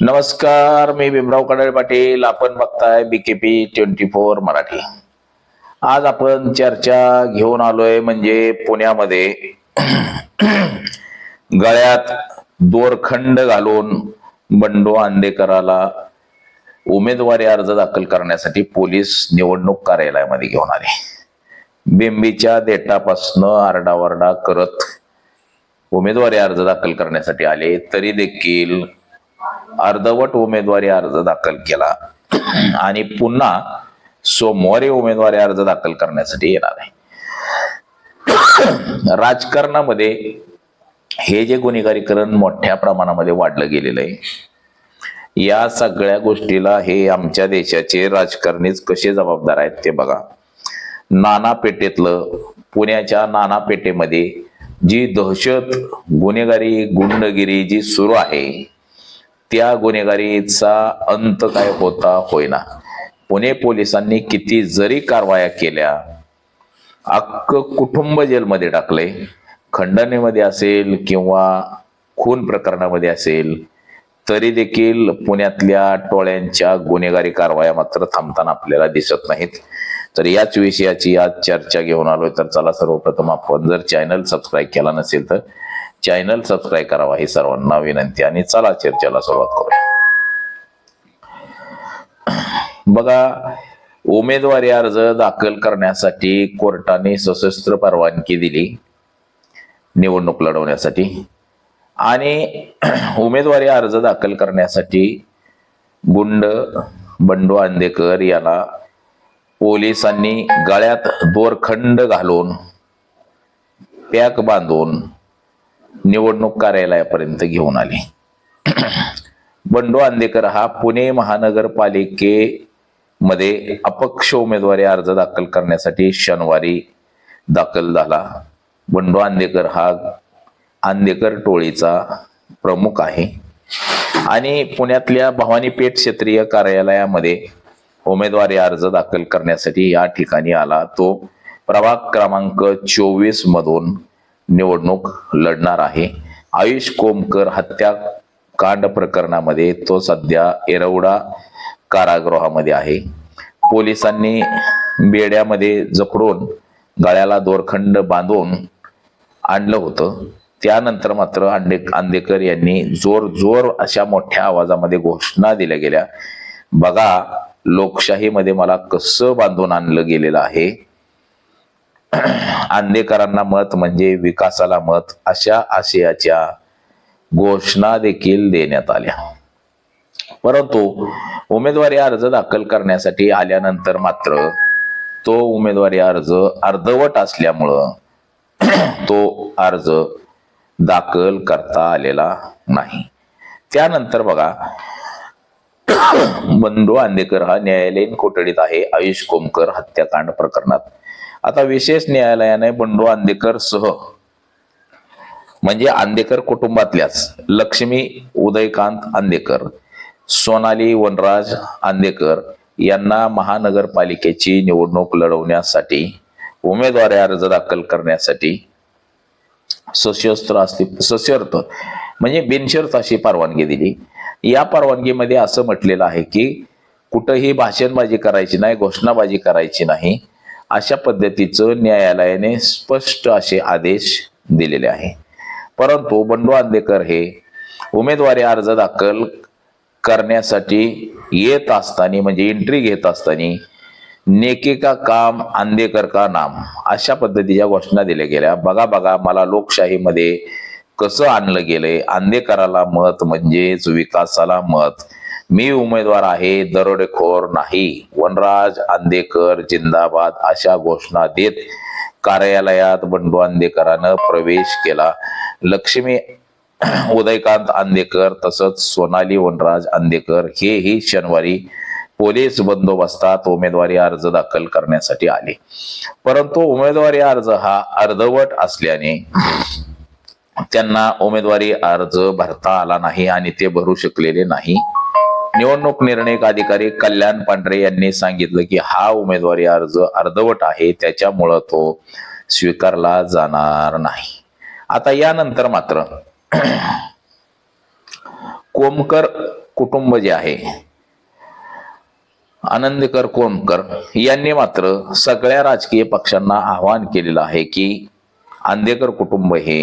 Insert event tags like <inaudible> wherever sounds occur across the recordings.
नमस्कार मी भीमराव कडाळे पाटील. आपण बघताय बीकेपी ट्वेंटी फोर मराठी. आज आपण चर्चा घेऊन आलोय म्हणजे पुण्यामध्ये <clears throat> गळ्यात दोरखंड घालून बंडू आंदेकराला उमेदवारी अर्ज दाखल करण्यासाठी पोलीस निवडणूक कार्यालयामध्ये घेऊन आले. बिंबीच्या देटापासनं आरडाओरडा करत उमेदवारी अर्ज दाखल करण्यासाठी आले. तरी देखील अर्धवट उमेदवारी अर्ज दाखल केला. आणि पुन्हा सोमवारी उमेदवारी अर्ज दाखल करण्यासाठी येणार आहे. राजकारणामध्ये हे जे गुन्हेगारीकरण मोठ्या प्रमाणामध्ये वाढलं गेलेलं आहे. या सगळ्या गोष्टीला हे आमच्या देशाचे राजकारणीच कसे जबाबदार आहेत ते बघा. नाना पेटेतलं पुण्याच्या नाना पेटेमध्ये जी दहशत गुन्हेगारी गुंडगिरी जी सुरू आहे त्या गुन्हेगारीचा अंत काय होता होईना. पुणे पोलिसांनी किती जरी कारवाया केल्या अख्ख कुटुंब जेलमध्ये टाकले खंडणीमध्ये असेल किंवा खून प्रकरणामध्ये असेल तरी देखील पुण्यातल्या टोळ्यांच्या गुन्हेगारी कारवाया मात्र थांबताना आपल्याला दिसत नाहीत. तर याच विषयाची आज चर्चा घेऊन आलोय. तर चला सर्वप्रथम आपण जर चॅनल सबस्क्राईब केला नसेल तर चॅनल सबस्क्राईब करावा ही सर्वांना विनंती आणि चला चर्चेला सुरुवात करू बघा उमेदवारी अर्ज दाखल करण्यासाठी कोर्टाने सशस्त्र परवानगी दिली निवडणूक लढवण्यासाठी. आणि <clears throat> उमेदवारी अर्ज दाखल करण्यासाठी गुंड बंडू आंदेकर याला पोलिसांनी गळ्यात दोरखंड घालून पॅक बांधून निवडणूक कार्यालयापर्यंत घेऊन आली. बंडू आंदेकर हा पुणे महानगरपालिकेमध्ये अपक्ष उमेदवारी अर्ज दाखल करण्यासाठी शनिवारी दाखल झाला. बंडू आंदेकर हा आंदेकर टोळीचा प्रमुख आहे. आणि पुण्यातल्या भवानी पेठ क्षेत्रीय कार्यालयामध्ये उमेदवारी अर्ज दाखल करण्यासाठी या ठिकाणी आला. तो प्रभाग क्रमांक चोवीस मधून निवडणूक लढणार आहे. आयुष कोमकर हत्याकांड प्रकरणामध्ये तो सध्या एरवडा कारागृहामध्ये आहे. पोलिसांनी बेड्यामध्ये जखडून गळ्याला दोरखंड बांधून आणलं होतं. त्यानंतर मात्र आंडे आंदेकर यांनी जोर जोर अशा मोठ्या आवाजामध्ये घोषणा दिल्या गेल्या. बघा लोकशाहीमध्ये मला कसं बांधून आणलं गेलेलं आहे? <clears throat> आंदेकरांना मत म्हणजे विकासाला मत अशा आशयाच्या घोषणा देखील देण्यात आल्या. परंतु उमेदवारी अर्ज दाखल करण्यासाठी आल्यानंतर मात्र तो उमेदवारी अर्ज अर्धवट असल्यामुळं <clears throat> तो अर्ज दाखल करता आलेला नाही. त्यानंतर बघा <clears throat> बंडू आंदेकर हा न्यायालयीन कोठडीत आहे. आयुष कोमकर हत्याकांड प्रकरणात आता विशेष न्यायालयाने बंडू आंदेकर सह म्हणजे आंदेकर कुटुंबातल्याच लक्ष्मी उदयकांत आंदेकर सोनाली वनराज आंदेकर यांना महानगरपालिकेची निवडणूक लढवण्यासाठी उमेदवारी अर्ज दाखल करण्यासाठी सशस्त्र असते सशर्त म्हणजे बिनशर्त अशी परवानगी दिली. या परवानगीमध्ये असं म्हटलेलं आहे की कुठंही भाषणबाजी करायची नाही घोषणाबाजी करायची नाही. अशा पद्धतीचं न्यायालयाने स्पष्ट असे आदेश दिलेले आहे. परंतु बंडू आंदेकर हे उमेदवारी अर्ज दाखल करण्यासाठी येत असताना म्हणजे एंट्री घेत असताना नेके का काम आंदेकर का नाम अशा पद्धतीच्या घोषणा दिल्या गेल्या. बघा बघा मला लोकशाहीमध्ये कसं आणलं गेलंय. आंदेकराला मत म्हणजेच विकासाला मत. मी उमेदवार आहे दरोडेखोर नाही. वनराज आंदेकर जिंदाबाद अशा घोषणा देत कार्यालयात बंडू आंदेकरानं प्रवेश केला. लक्ष्मी <clears throat> उदयकांत आंदेकर तसंच सोनाली वनराज आंदेकर हेही शनिवारी पोलीस बंदोबस्तात उमेदवारी अर्ज दाखल करण्यासाठी आले. परंतु उमेदवारी अर्ज हा अर्धवट असल्याने त्यांना उमेदवारी अर्ज भरता आला नाही आणि ते भरू शकलेले नाही. निवडणूक निर्णय अधिकारी कल्याण पांढरे यांनी सांगितलं की हा उमेदवारी अर्ज अर्धवट आहे त्याच्यामुळं तो स्वीकारला जाणार नाही. आता यानंतर मात्र कोमकर कुटुंब जे आहे आनंदकर कोमकर यांनी मात्र सगळ्या राजकीय पक्षांना आवाहन केलेलं आहे की आंदेकर कुटुंब हे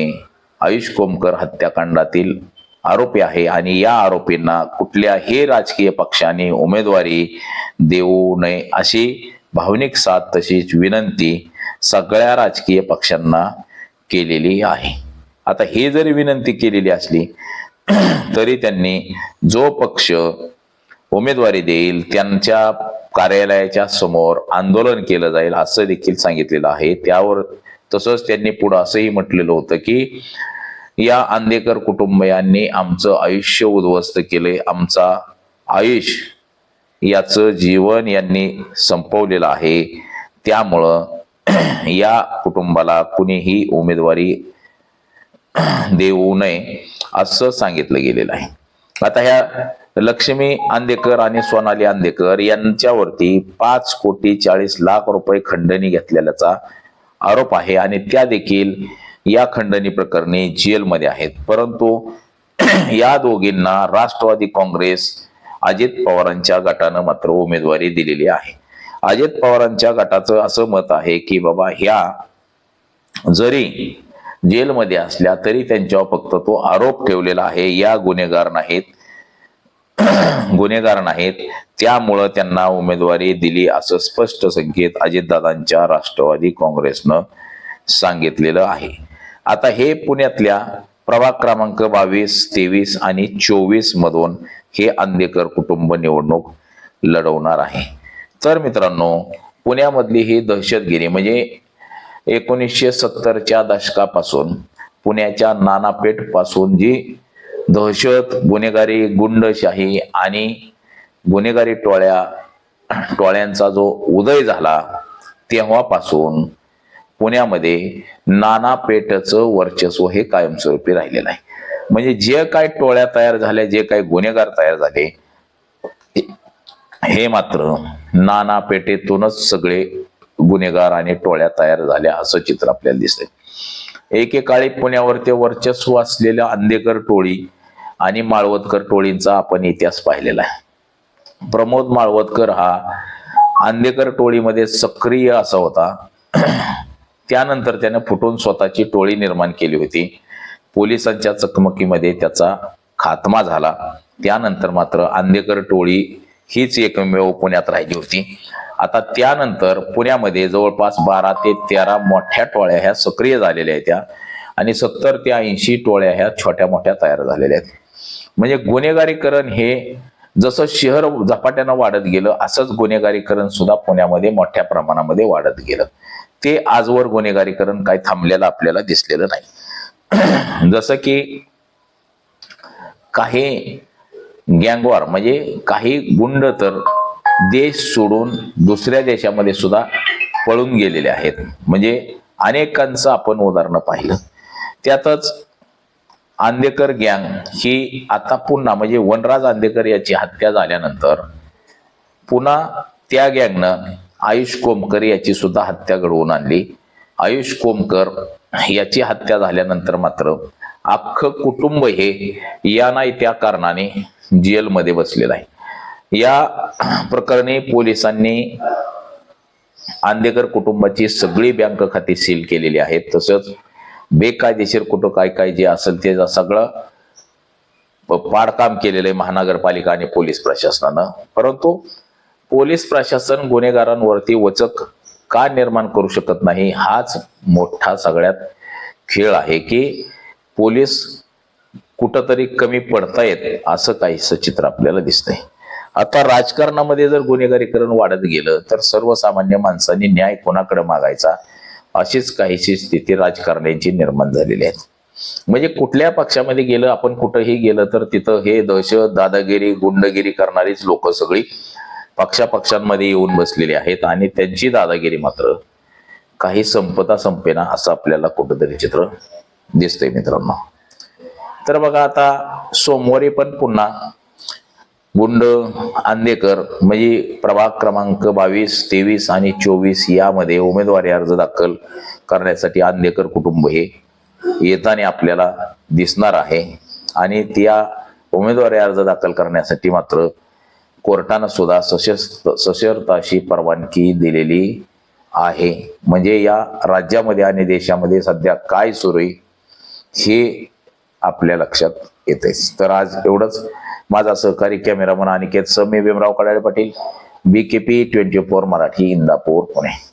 आयुष कोमकर हत्याकांडातील आरोपी आहे. आणि या आरोपींना कुठल्याही राजकीय पक्षाने उमेदवारी देऊ नये अशी भावनिक साथ तशीच विनंती सगळ्या राजकीय पक्षांना केलेली आहे. आता हे जरी विनंती केलेली असली तरी त्यांनी जो पक्ष उमेदवारी देईल त्यांच्या कार्यालयाच्या समोर आंदोलन केलं जाईल असं देखील सांगितलेलं आहे. त्यावर तसंच त्यांनी पुढं असंही म्हटलेलं होतं की या आंदेकर कुटुंबियांनी आमचं आयुष्य उद्ध्वस्त केले. आमचा आयुष याचं जीवन यांनी संपवलेलं आहे. त्यामुळं या कुटुंबाला कुणीही उमेदवारी देऊ नये असं सांगितलं गेलेलं आहे. आता ह्या लक्ष्मी आंदेकर आणि सोनाली आंदेकर यांच्यावरती पाच कोटी चाळीस लाख रुपये खंडणी घेतलेल्याचा आरोप आहे आणि त्या देखील या खंडणी प्रकरणी जेलमध्ये आहेत. परंतु या दोघींना राष्ट्रवादी काँग्रेस अजित पवारांच्या गटानं मात्र उमेदवारी दिलेली आहे. अजित पवारांच्या गटाचं असं मत आहे की बाबा ह्या जरी जेलमध्ये असल्या तरी त्यांच्यावर फक्त तो आरोप ठेवलेला आहे या गुन्हेगार नाहीत <clears throat> गुन्हेगार नाहीत त्यामुळं त्यांना उमेदवारी दिली असं स्पष्ट संकेत अजितदादांच्या राष्ट्रवादी काँग्रेसनं सांगितलेलं आहे. आता हे पुण्यातल्या प्रभाग क्रमांक बावीस तेवीस आणि चोवीस मधून हे आंदेकर कुटुंब निवडणूक लढवणार आहे. तर मित्रांनो पुण्यामधली ही दहशतगिरी म्हणजे एकोणीसशे सत्तरच्या दशकापासून पुण्याच्या नानापेठपासून जी दहशत गुन्हेगारी गुंडशाही आणि गुन्हेगारी टोळ्या टोळ्यांचा जो उदय झाला तेव्हापासून पुण्यामध्ये नाना पेठचं वर्चस्व हे कायमस्वरूपी राहिलेलं आहे. म्हणजे जे काय टोळ्या तयार झाल्या जे काही गुन्हेगार तयार झाले हे मात्र नाना पेठेतूनच सगळे गुन्हेगार आणि टोळ्या तयार झाल्या असं चित्र आपल्याला दिसतंय. एकेकाळी पुण्यावर ते वर्चस्व असलेल्या अंधेकर टोळी आणि माळवतकर टोळींचा आपण इतिहास पाहिलेला आहे. प्रमोद माळवतकर हा अंधेकर टोळीमध्ये सक्रिय असा होता. त्यानंतर त्यानं फुटून स्वतःची टोळी निर्माण केली होती. पोलिसांच्या चकमकीमध्ये त्याचा खात्मा झाला. त्यानंतर मात्र आंदेकर टोळी हीच एकमेव पुण्यात राहिली होती. आता त्यानंतर पुण्यामध्ये जवळपास बारा ते तेरा मोठ्या टोळ्या ह्या सक्रिय झालेल्या आहेत त्या आणि सत्तर ते ऐंशी टोळ्या ह्या छोट्या मोठ्या तयार झालेल्या आहेत. म्हणजे गुन्हेगारीकरण हे जसं शहर झपाट्यानं वाढत गेलं असंच गुन्हेगारीकरण सुद्धा पुण्यामध्ये मोठ्या प्रमाणामध्ये वाढत गेलं. ते आजवर गुन्हेगारीकरण काय थांबलेलं आपल्याला दिसलेलं नाही. <clears throat> जसं की काही गँगवार म्हणजे काही गुंड तर देश सोडून दुसऱ्या देशामध्ये सुद्धा पळून गेलेले आहेत. म्हणजे अनेकांचं आपण उदाहरणं पाहिलं. त्यातच आंदेकर गँग ही आता पुन्हा म्हणजे वनराज आंदेकर याची हत्या झाल्यानंतर पुन्हा त्या गँगनं आयुष कोमकर याची सुद्धा हत्या घडवून आणली. आयुष कोमकर याची हत्या झाल्यानंतर मात्र अख्खं कुटुंब हे या नाही त्या कारणाने जेलमध्ये बसलेलं आहे. या प्रकरणी पोलिसांनी आंदेकर कुटुंबाची सगळी बँक खाती सील केलेली आहेत. तसंच बेकायदेशीर कुठं काय काय जे असेल ते सगळं पाडकाम केलेलं आहे महानगरपालिका आणि पोलीस प्रशासनानं. परंतु पोलीस प्रशासन गुन्हेगारांवरती वचक का निर्माण करू शकत नाही? हाच मोठा सगळ्यात खेळ आहे की पोलीस कुठंतरी कमी पडतायत असं काहीसं चित्र आपल्याला दिसतंय. आता राजकारणामध्ये जर गुन्हेगारीकरण वाढत गेलं तर सर्वसामान्य माणसांनी न्याय कोणाकडे मागायचा? अशीच काहीशी स्थिती राजकारण्यांची निर्माण झालेली आहे. म्हणजे कुठल्या पक्षामध्ये गेलं आपण कुठंही गेलं तर तिथं हे दहशत दादागिरी गुंडगिरी करणारीच लोक सगळी पक्षापक्षांमध्ये येऊन बसलेले आहेत आणि त्यांची दादागिरी मात्र काही संपता संपेना असं आपल्याला कुठंतरी चित्र दिसतंय मित्रांनो. तर बघा आता सोमवारी पण पुन्हा गुंड आंदेकर म्हणजे प्रभाग क्रमांक बावीस तेवीस आणि चोवीस यामध्ये उमेदवारी अर्ज दाखल करण्यासाठी आंदेकर कुटुंब हे येताना आपल्याला दिसणार आहे. आणि त्या उमेदवारी अर्ज दाखल करण्यासाठी मात्र कोर्टानं सुद्धा सशस्त्र सशर्त अशी परवानगी दिलेली आहे. म्हणजे या राज्यामध्ये आणि देशामध्ये सध्या काय सुरू आहे हे आपल्या लक्षात येते तर आज एवढंच. माझा सहकारी cameraman Aniket Sami Bhimrao Kadale Patil B K P twenty four Marathi Indapur Pune.